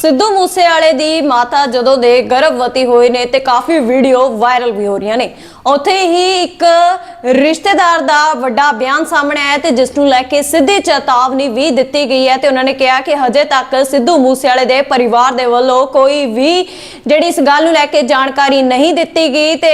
ਸਿੱਧੂ ਮੂਸੇਵਾਲੇ ਦੀ ਮਾਤਾ ਜਦੋਂ ਦੇ ਗਰਭਵਤੀ ਹੋਏ ਨੇ ਤੇ ਕਾਫੀ ਵੀਡੀਓ ਵਾਇਰਲ ਵੀ ਹੋ ਰਹੀਆਂ ਨੇ। ਉੱਥੇ ਹੀ ਇੱਕ ਰਿਸ਼ਤੇਦਾਰ ਦਾ ਵੱਡਾ ਬਿਆਨ ਸਾਹਮਣੇ ਆਇਆ ਤੇ ਜਿਸ ਨੂੰ ਲੈ ਕੇ ਸਿੱਧੀ ਚੇਤਾਵਨੀ ਵੀ ਦਿੱਤੀ ਗਈ ਹੈ ਤੇ ਉਹਨਾਂ ਨੇ ਕਿਹਾ ਕਿ ਹਜੇ ਤੱਕ ਸਿੱਧੂ ਮੂਸੇਵਾਲੇ ਦੇ ਪਰਿਵਾਰ ਦੇ ਵੱਲੋਂ ਕੋਈ ਵੀ ਜਿਹੜੀ ਇਸ ਗੱਲ ਨੂੰ ਲੈ ਕੇ ਜਾਣਕਾਰੀ ਨਹੀਂ ਦਿੱਤੀ ਗਈ ਤੇ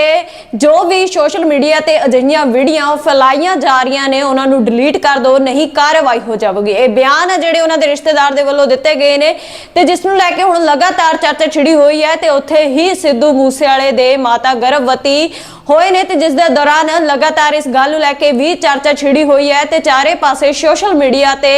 ਜੋ ਵੀ ਸੋਸ਼ਲ ਮੀਡੀਆ ਤੇ ਅਜਿਹੀਆਂ ਵੀਡੀਓ ਫੈਲਾਈਆਂ ਜਾ ਰਹੀਆਂ ਨੇ, ਉਹਨਾਂ ਨੂੰ ਡਿਲੀਟ ਕਰ ਦਿਓ, ਨਹੀਂ ਕਾਰਵਾਈ ਹੋ ਜਾਵੇਗੀ। ਇਹ ਬਿਆਨ ਆ ਜਿਹੜੇ ਉਹਨਾਂ ਦੇ ਰਿਸ਼ਤੇਦਾਰ ਦੇ ਵੱਲੋਂ ਦਿੱਤੇ ਗਏ ਨੇ ਤੇ ਜਿਸ ਨੂੰ ਲੈ ਕੇ ਹੁਣ ਲਗਾਤਾਰ ਚਰਚਾ ਛਿੜੀ ਹੋਈ ਹੈ ਤੇ ਉੱਥੇ ਹੀ ਸਿੱਧੂ ਮੂਸੇਵਾਲੇ ਦੇ ਮਾਤਾ ਗਰਭਵਤੀ ਹੋਏ ਨੇ ਤੇ ਜਿਸ ਦੇ ਦੌਰਾਨ ਲਗਾਤਾਰ ਇਸ ਗੱਲ ਨੂੰ ਲੈ ਕੇ ਵੀ ਚਰਚਾ ਛਿੜੀ ਹੋਈ ਹੈ ਤੇ ਚਾਰੇ ਪਾਸੇ ਸੋਸ਼ਲ ਮੀਡੀਆ ਤੇ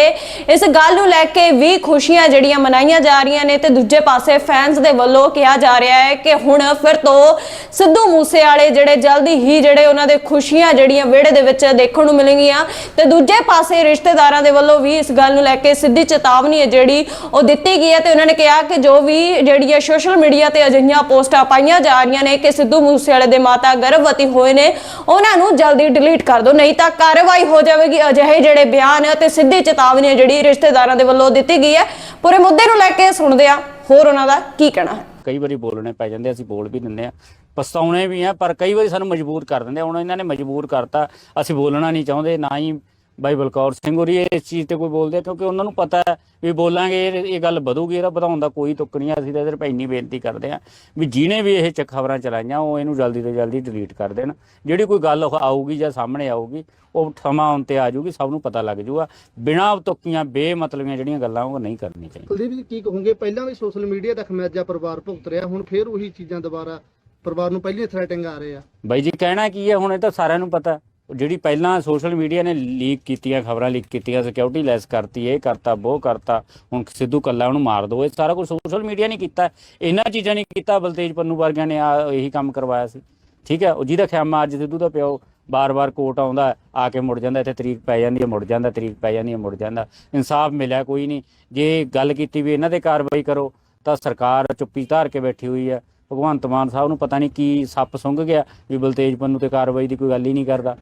ਇਸ ਗੱਲ ਨੂੰ ਲੈ ਕੇ ਵੀ ਖੁਸ਼ੀਆਂ ਜਿਹੜੀਆਂ ਮਨਾਈਆਂ ਜਾ ਰਹੀਆਂ ਨੇ ਤੇ ਦੂਜੇ ਪਾਸੇ ਫੈਨਸ ਦੇ ਵੱਲੋਂ ਕਿਹਾ ਜਾ ਰਿਹਾ ਹੈ ਕਿ ਹੁਣ ਫਿਰ ਤੋਂ ਸਿੱਧੂ ਮੂਸੇਵਾਲੇ ਜਿਹੜੇ ਜਲਦੀ ਹੀ ਜਿਹੜੇ ਉਹਨਾਂ ਦੇ ਖੁਸ਼ੀਆਂ ਜਿਹੜੀਆਂ ਵਿਹੜੇ ਦੇ ਵਿੱਚ ਦੇਖਣ ਨੂੰ ਮਿਲਣਗੀਆਂ ਤੇ ਦੂਜੇ ਪਾਸੇ ਰਿਸ਼ਤੇਦਾਰਾਂ ਦੇ ਵੱਲੋਂ ਵੀ ਇਸ ਗੱਲ ਨੂੰ ਲੈ ਕੇ ਸਿੱਧੀ ਚੇਤਾਵਨੀ ਹੈ ਜਿਹੜੀ ਉਹ ਦਿੱਤੀ ਗਈ ਹੈ ਤੇ ਉਹਨਾਂ ਨੇ ਕਿਹਾ ਕਿ ਜੋ ਵੀ ਜਿਹੜੀ ਹੈ ਸੋਸ਼ਲ ਮੀਡੀਆ ਤੇ ਅਜਿਹੀਆਂ ਪੋਸਟਾਂ ਪਾਈਆਂ ਜਾ ਰਹੀਆਂ ਨੇ ਕਿ ਸਿੱਧੂ ਮੂਸੇਵਾਲੇ ਦੇ ਮਾਤਾ ਗਰਭਵਤੀ ਹੋਏ ਨੇ, ਉਹਨਾਂ ਨੂੰ ਜਲਦੀ ਡਿਲੀਟ ਕਰ ਦਿਓ, ਨਹੀਂ ਤਾਂ ਕਾਰਵਾਈ ਹੋ ਜਾਵੇਗੀ, ਅਜਿਹੇ ਜਿਹੜੇ ਬਿਆਨ ਤੇ ਸਿੱਧੀ ਚੇਤਾਵਨੀ ਜਿਹੜੀ ਰਿਸ਼ਤੇਦਾਰਾਂ ਦੇ ਵੱਲੋਂ ਦਿੱਤੀ ਗਈ ਹੈ। ਪੂਰੇ ਮੁੱਦੇ ਨੂੰ ਲੈ ਕੇ ਸੁਣਦੇ ਆ ਹੋਰ ਉਹਨਾਂ ਦਾ ਕੀ ਕਹਿਣਾ ਹੈ। ਕਈ ਵਾਰੀ ਬੋਲਣੇ ਪੈ ਜਾਂਦੇ ਅਸੀਂ ਬੋਲ ਵੀ ਦਿੰਦੇ ਆ ਪਸਤਾਉਣੇ ਵੀ ਆ, ਪਰ ਕਈ ਵਾਰੀ ਸਾਨੂੰ ਮਜਬੂਰ ਕਰ ਦਿੰਦੇ ਹੁਣ ਇਹਨਾਂ ਨੇ ਮਜਬੂਰ ਕਰਤਾ, ਅਸੀਂ ਬੋਲਣਾ ਨਹੀਂ ਚਾਹੁੰਦੇ, ਨਾ ਹੀ ਬਾਈ ਬਲਕੌਰ ਸਿੰਘ ਹੋਰੀ ਇਸ ਚੀਜ਼ ਤੇ ਕੋਈ ਬੋਲਦੇ ਕਿਉਂਕਿ ਉਹਨਾਂ ਨੂੰ ਪਤਾ ਹੈ ਵੀ ਬੋਲਾਂਗੇ, ਇਹ ਗੱਲ ਵਧੂਗੀ, ਇਹਦਾ ਵਧਾਉਣ ਦਾ ਕੋਈ ਤੁੱਕ ਨਹੀਂ ਅਸੀਂ ਤਾਂ ਇਹਦੇ ਤੇ ਇੰਨੀ ਬੇਨਤੀ ਕਰਦੇ ਆ ਵੀ ਜਿਹਨੇ ਵੀ ਇਹ ਚ ਖਬਰਾਂ ਚਲਾਈਆਂ, ਉਹ ਇਹਨੂੰ ਜਲਦੀ ਤੋਂ ਜਲਦੀ ਡਿਲੀਟ ਕਰ ਦੇਣ। ਜਿਹੜੀ ਕੋਈ ਗੱਲ ਉਹ ਆਊਗੀ ਜਾਂ ਸਾਹਮਣੇ ਆਊਗੀ, ਉਹ ਸਮਾਂ ਆਉਣ ਤੇ ਆ ਜਾਊਗੀ, ਸਭ ਨੂੰ ਪਤਾ ਲੱਗ ਜਾਊਗਾ। ਬਿਨਾਂ ਤੁੱਕੀਆਂ, ਬੇਮਤਲਬੀਆਂ ਜਿਹੜੀਆਂ ਗੱਲਾਂ, ਉਹ ਨਹੀਂ ਕਰਨੀਆਂ ਚਾਹੀਦੀਆਂ। ਕੁਲਦੀਪ ਜੀ, ਕੀ ਕਹੋਗੇ? ਪਹਿਲਾਂ ਵੀ ਸੋਸ਼ਲ ਮੀਡੀਆ ਦਾ ਖਮਿਆਜਾ ਪਰਿਵਾਰ ਭੁਗਤ ਰਿਹਾ, ਹੁਣ ਫੇਰ ਉਹੀ ਚੀਜ਼ਾਂ ਦੁਬਾਰਾ ਪਰਿਵਾਰ ਨੂੰ ਪਹਿਲੀਆਂ ਥ੍ਰੈਟਿੰਗ ਆ ਰਹੇ ਆ। ਬਾਈ ਜੀ, ਕਹਿਣਾ ਕੀ ਹੈ ਹੁਣ ਇਹ ਤਾਂ ਸਾਰਿਆਂ ਨੂੰ ਪਤਾ। ਜਿਹੜੀ ਪਹਿਲਾਂ ਸੋਸ਼ਲ ਮੀਡੀਆ ਨੇ ਲੀਕ ਕੀਤੀਆਂ ਖਬਰਾਂ ਲੀਕ ਕੀਤੀਆਂ ਸਿਕਿਉਰਿਟੀ ਲੈਸ ਕਰਤੀ, ਇਹ ਕਰਤਾ ਉਹ ਕਰਤਾ, ਹੁਣ ਸਿੱਧੂ ਕੱਲਾ ਉਹਨੂੰ ਮਾਰ ਦੋ, ਇਹ ਸਾਰਾ ਕੁਝ ਸੋਸ਼ਲ ਮੀਡੀਆ ਨੇ ਕੀਤਾ। ਇਹਨਾਂ ਚੀਜ਼ਾਂ ਨਹੀਂ ਕੀਤਾ, ਬਲਤੇਜ ਪੰਨੂ ਵਰਗਿਆਂ ਨੇ ਆ ਇਹੀ ਕੰਮ ਕਰਵਾਇਆ ਸੀ। ਠੀਕ ਹੈ ਉਹ ਜਿਹਦਾ ਖਿਆਮਾ ਅੱਜ ਸਿੱਧੂ ਦਾ ਪਿਓ, ਬਾਰ-ਬਾਰ ਕੋਰਟ ਆਉਂਦਾ, ਆ ਕੇ ਮੁੜ ਜਾਂਦਾ, ਇੱਥੇ ਤਰੀਕ ਪੈ ਜਾਂਦੀ ਹੈ ਮੁੜ ਜਾਂਦਾ, ਤਰੀਕ ਪੈ ਜਾਂਦੀ ਹੈ ਮੁੜ ਜਾਂਦਾ। ਇਨਸਾਫ ਮਿਲਿਆ ਕੋਈ ਨਹੀਂ। ਜੇ ਗੱਲ ਕੀਤੀ ਵੀ ਇਹਨਾਂ ਤੇ ਕਾਰਵਾਈ ਕਰੋ, ਤਾਂ ਸਰਕਾਰ ਚੁੱਪੀ ਧਾਰ ਕੇ ਬੈਠੀ ਹੋਈ ਹੈ ਭਗਵੰਤ ਮਾਨ ਸਾਹਿਬ ਨੂੰ ਪਤਾ ਨਹੀਂ ਕੀ ਸੱਪ ਸੁੰਘ ਗਿਆ ਵੀ ਬਲਤੇਜ ਪੰਨੂ ਤੇ ਕਾਰਵਾਈ ਦੀ ਕੋਈ ਗੱਲ ਹੀ ਨਹੀਂ ਕਰਦਾ।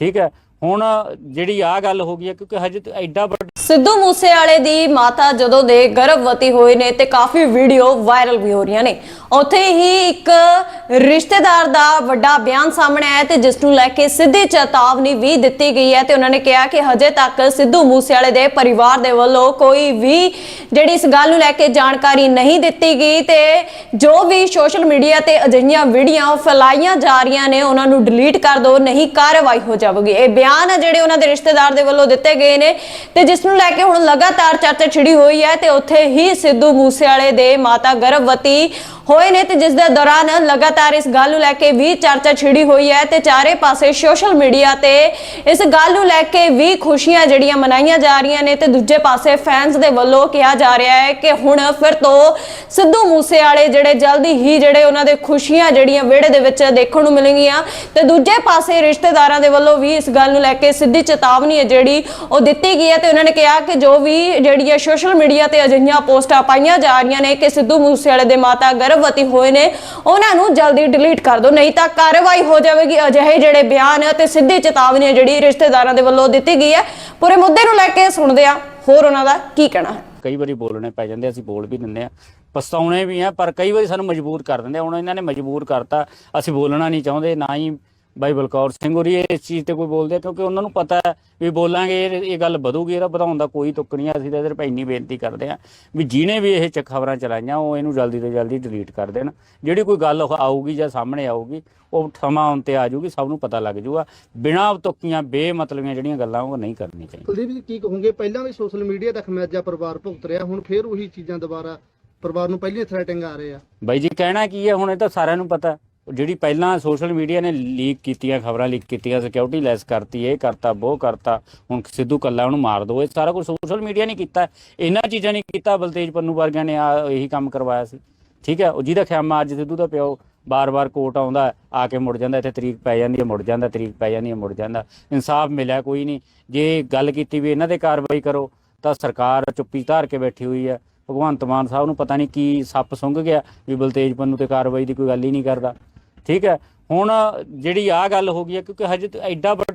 ਠੀਕ ਹੈ, ਹੁਣ ਜਿਹੜੀ ਆ ਗੱਲ ਹੋ ਗਈ ਹੈ, ਕਿਉਂਕਿ ਹਜੇ ਤਾਂ ਐਡਾ ਵੱਡਾ ਸਿੱਧੂ ਮੂਸੇਵਾਲੇ ਦੀ ਮਾਤਾ ਜਦੋਂ ਦੇ ਗਰਭਵਤੀ ਹੋਏ ਨੇ ਤੇ ਕਾਫੀ ਵੀਡੀਓ ਵਾਇਰਲ ਵੀ ਹੋ ਰਹੀਆਂ ਨੇ। ਉੱਥੇ ਹੀ ਇੱਕ ਰਿਸ਼ਤੇਦਾਰ ਦਾ ਵੱਡਾ ਬਿਆਨ ਸਾਹਮਣੇ ਆਇਆ ਤੇ ਜਿਸ ਨੂੰ ਲੈ ਕੇ ਸਿੱਧੀ ਚੇਤਾਵਨੀ ਵੀ ਦਿੱਤੀ ਗਈ ਹੈ ਤੇ ਉਹਨਾਂ ਨੇ ਕਿਹਾ ਕਿ ਹਜੇ ਤੱਕ ਸਿੱਧੂ ਮੂਸੇਵਾਲੇ ਦੇ ਪਰਿਵਾਰ ਦੇ ਵੱਲੋਂ ਕੋਈ ਵੀ ਜਿਹੜੀ ਇਸ ਗੱਲ ਨੂੰ ਲੈ ਕੇ ਜਾਣਕਾਰੀ ਨਹੀਂ ਦਿੱਤੀ ਗਈ ਤੇ ਜੋ ਵੀ ਸੋਸ਼ਲ ਮੀਡੀਆ ਤੇ ਅਜਿਹੀਆਂ ਵੀਡੀਓ ਫੈਲਾਈਆਂ ਜਾ ਰਹੀਆਂ ਨੇ, ਉਹਨਾਂ ਨੂੰ ਡਿਲੀਟ ਕਰ ਦਿਓ, ਨਹੀਂ ਕਾਰਵਾਈ ਹੋ ਜਾਵੇਗੀ। ਇਹ ਬਿਆਨ ਆ ਜਿਹੜੇ ਉਹਨਾਂ ਦੇ ਰਿਸ਼ਤੇਦਾਰ ਦੇ ਵੱਲੋਂ ਦਿੱਤੇ ਗਏ ਨੇ ਤੇ ਜਿਸ ਨੂੰ ਲੈ ਕੇ ਹੁਣ ਲਗਾਤਾਰ ਚਰਚਾ ਛਿੜੀ ਹੋਈ ਹੈ ਤੇ ਉੱਥੇ ਹੀ ਸਿੱਧੂ ਮੂਸੇਵਾਲੇ ਦੇ ਮਾਤਾ ਗਰਭਵਤੀ ਹੋਏ ਨੇ ਤੇ ਜਿਸ ਦੇ ਦੌਰਾਨ ਲਗਾਤਾਰ ਇਸ ਗੱਲ ਨੂੰ ਲੈ ਕੇ ਵੀ ਚਰਚਾ ਛਿੜੀ ਹੋਈ ਹੈ ਤੇ ਚਾਰੇ ਪਾਸੇ ਸੋਸ਼ਲ ਮੀਡੀਆ ਤੇ ਇਸ ਗੱਲ ਨੂੰ ਲੈ ਕੇ ਵੀ ਖੁਸ਼ੀਆਂ ਜਿਹੜੀਆਂ ਮਨਾਈਆਂ ਜਾ ਰਹੀਆਂ ਨੇ ਤੇ ਦੂਜੇ ਪਾਸੇ ਫੈਨਸ ਦੇ ਵੱਲੋਂ ਕਿਹਾ ਜਾ ਰਿਹਾ ਹੈ ਕਿ ਹੁਣ ਫਿਰ ਤੋਂ ਸਿੱਧੂ ਮੂਸੇਵਾਲੇ ਜਿਹੜੇ ਜਲਦੀ ਹੀ ਜਿਹੜੇ ਉਹਨਾਂ ਦੇ ਖੁਸ਼ੀਆਂ ਜਿਹੜੀਆਂ ਵਿਹੜੇ ਦੇ ਵਿੱਚ ਦੇਖਣ ਨੂੰ ਮਿਲਣਗੀਆਂ ਤੇ ਦੂਜੇ ਪਾਸੇ ਰਿਸ਼ਤੇਦਾਰਾਂ ਦੇ ਵੱਲੋਂ ਵੀ ਇਸ ਗੱਲ ਨੂੰ ਲੈ ਕੇ ਸਿੱਧੀ ਚੇਤਾਵਨੀ ਹੈ ਜਿਹੜੀ ਉਹ ਦਿੱਤੀ ਗਈ ਹੈ ਤੇ ਉਹਨਾਂ ਨੇ ਕਿਹਾ ਕਿ ਜੋ ਵੀ ਜਿਹੜੀ ਹੈ ਸੋਸ਼ਲ ਮੀਡੀਆ ਤੇ ਅਜਿਹੀਆਂ ਪੋਸਟਾਂ ਪਾਈਆਂ ਜਾ ਰਹੀਆਂ ਨੇ ਕਿ ਸਿੱਧੂ ਮੂਸੇਵਾਲੇ ਦੇ ਮਾਤਾ ਗਰਭ ਗਰਭਵਤੀ ਹੋਏ ਨੇ, ਉਹਨਾਂ ਨੂੰ ਜਲਦੀ ਡਿਲੀਟ ਕਰ ਦਿਓ, ਨਹੀਂ ਤਾਂ ਕਾਰਵਾਈ ਹੋ ਜਾਵੇਗੀ ਅਜਿਹੇ ਜਿਹੜੇ ਬਿਆਨ ਤੇ ਸਿੱਧੀ ਚੇਤਾਵਨੀ ਜਿਹੜੀ ਰਿਸ਼ਤੇਦਾਰਾਂ ਦੇ ਵੱਲੋਂ ਦਿੱਤੀ ਗਈ ਹੈ। ਪੂਰੇ ਮੁੱਦੇ ਨੂੰ ਲੈ ਕੇ ਸੁਣਦੇ ਆ ਹੋਰ ਉਹਨਾਂ ਦਾ ਕੀ ਕਹਿਣਾ ਹੈ। ਕਈ ਵਾਰੀ ਬੋਲਣੇ ਪੈ ਜਾਂਦੇ ਅਸੀਂ ਬੋਲ ਵੀ ਦਿੰਦੇ ਆ ਪਸਤਾਉਣੇ ਵੀ ਆ, ਪਰ ਕਈ ਵਾਰੀ ਸਾਨੂੰ ਮਜਬੂਰ ਕਰ ਦਿੰਦੇ ਹੁਣ ਇਹਨਾਂ ਨੇ ਮਜਬੂਰ ਕਰਤਾ, ਅਸੀਂ ਬੋਲਣਾ ਨਹੀਂ ਚਾਹੁੰਦੇ, ਨਾ ਹੀ ਬਾਈ ਬਲਕੌਰ ਸਿੰਘ ਹੋਰੀ ਇਸ ਚੀਜ਼ ਤੇ ਕੋਈ ਬੋਲਦੇ ਕਿਉਂਕਿ ਉਹਨਾਂ ਨੂੰ ਪਤਾ ਹੈ ਵੀ ਬੋਲਾਂਗੇ ਇਹ ਇਹ ਗੱਲ ਵਧੂਗੀ ਇਹਦਾ ਵਧਾਉਣ ਦਾ ਕੋਈ ਤੁੱਕ ਨਹੀਂ ਅਸੀਂ ਤਾਂ ਤੇ ਇੰਨੀ ਬੇਨਤੀ ਕਰਦੇ ਆ ਵੀ ਜਿਹਨੇ ਵੀ ਇਹ ਚ ਖਬਰਾਂ ਚਲਾਈਆਂ ਉਹ ਇਹਨੂੰ ਜਲਦੀ ਤੋਂ ਜਲਦੀ ਡਿਲੀਟ ਕਰ ਦੇਣ। ਜਿਹੜੀ ਕੋਈ ਗੱਲ ਆਊਗੀ ਜਾਂ ਸਾਹਮਣੇ ਆਊਗੀ ਉਹ ਸਮਾਂ ਆਉਣ ਤੇ ਆ ਜਾਊਗੀ ਸਭ ਨੂੰ ਪਤਾ ਲੱਗ ਜਾਊਗਾ। ਬਿਨਾਂ ਤੁੱਕੀਆਂ ਬੇਮਤਲਬੀਆਂ ਜਿਹੜੀਆਂ ਗੱਲਾਂ ਉਹ ਨਹੀਂ ਕਰਨੀਆਂ ਚਾਹੀਦੀਆਂ। ਕੁਲਦੀਪ ਜੀ ਕੀ ਕਹੋਗੇ? ਪਹਿਲਾਂ ਵੀ ਸੋਸ਼ਲ ਮੀਡੀਆ ਦਾ ਖਮਿਆਜਾ ਪਰਿਵਾਰ ਭੁਗਤ ਰਿਹਾ ਹੁਣ ਫੇਰ ਉਹੀ ਚੀਜ਼ਾਂ ਦੁਬਾਰਾ ਪਰਿਵਾਰ ਨੂੰ ਪਹਿਲੀਆਂ ਥ੍ਰੈਟਿੰਗ ਆ ਰਹੇ ਆ। ਬਾਈ ਜੀ ਕਹਿਣਾ ਕੀ ਹੈ ਹੁਣ ਇਹ ਤਾਂ ਸਾਰਿਆਂ ਨੂੰ ਪਤਾ ਜਿਹੜੀ ਪਹਿਲਾਂ ਸੋਸ਼ਲ ਮੀਡੀਆ ਨੇ ਲੀਕ ਕੀਤੀਆਂ, ਖਬਰਾਂ ਲੀਕ ਕੀਤੀਆਂ ਸਿਕਿਉਰਿਟੀ ਲੈਸ ਕਰਤੀ, ਇਹ ਕਰਤਾ ਉਹ ਕਰਤਾ, ਹੁਣ ਸਿੱਧੂ ਕੱਲਾ ਉਹਨੂੰ ਮਾਰ ਦੋ, ਇਹ ਸਾਰਾ ਕੁਝ ਸੋਸ਼ਲ ਮੀਡੀਆ ਨੇ ਕੀਤਾ। ਇਹਨਾਂ ਚੀਜ਼ਾਂ ਨਹੀਂ ਕੀਤਾ, ਬਲਤੇਜ ਪੰਨੂ ਵਰਗਿਆਂ ਨੇ ਆ ਇਹੀ ਕੰਮ ਕਰਵਾਇਆ ਸੀ। ਠੀਕ ਹੈ, ਉਹ ਜਿਹਦਾ ਖਿਆਮਾ ਅੱਜ ਸਿੱਧੂ ਦਾ ਪਿਓ, ਬਾਰ-ਬਾਰ ਕੋਰਟ ਆਉਂਦਾ, ਆ ਕੇ ਮੁੜ ਜਾਂਦਾ, ਇੱਥੇ ਤਰੀਕ ਪੈ ਜਾਂਦੀ ਹੈ, ਮੁੜ ਜਾਂਦਾ, ਤਰੀਕ ਪੈ ਜਾਂਦੀ ਹੈ, ਮੁੜ ਜਾਂਦਾ। ਇਨਸਾਫ ਮਿਲਿਆ ਕੋਈ ਨਹੀਂ। ਜੇ ਗੱਲ ਕੀਤੀ ਵੀ ਇਹਨਾਂ ਤੇ ਕਾਰਵਾਈ ਕਰੋ, ਤਾਂ ਸਰਕਾਰ ਚੁੱਪੀ ਧਾਰ ਕੇ ਬੈਠੀ ਹੋਈ ਹੈ। ਭਗਵੰਤ ਮਾਨ ਸਾਹਿਬ ਨੂੰ ਪਤਾ ਨਹੀਂ ਕੀ ਸੱਪ ਸੁੰਘ ਗਿਆ, ਵੀ ਬਲਤੇਜ ਪੰਨੂ ਤੇ ਕਾਰਵਾਈ ਦੀ ਕੋਈ ਗੱਲ ਹੀ ਨਹੀਂ ਕਰਦਾ। ਠੀਕ ਹੈ। ਹੁਣ ਜਿਹੜੀ ਆ ਗੱਲ ਹੋ ਗਈ ਹੈ ਕਿਉਂਕਿ ਹਜੇ ਤਾਂ ਐਡਾ ਵੱਡਾ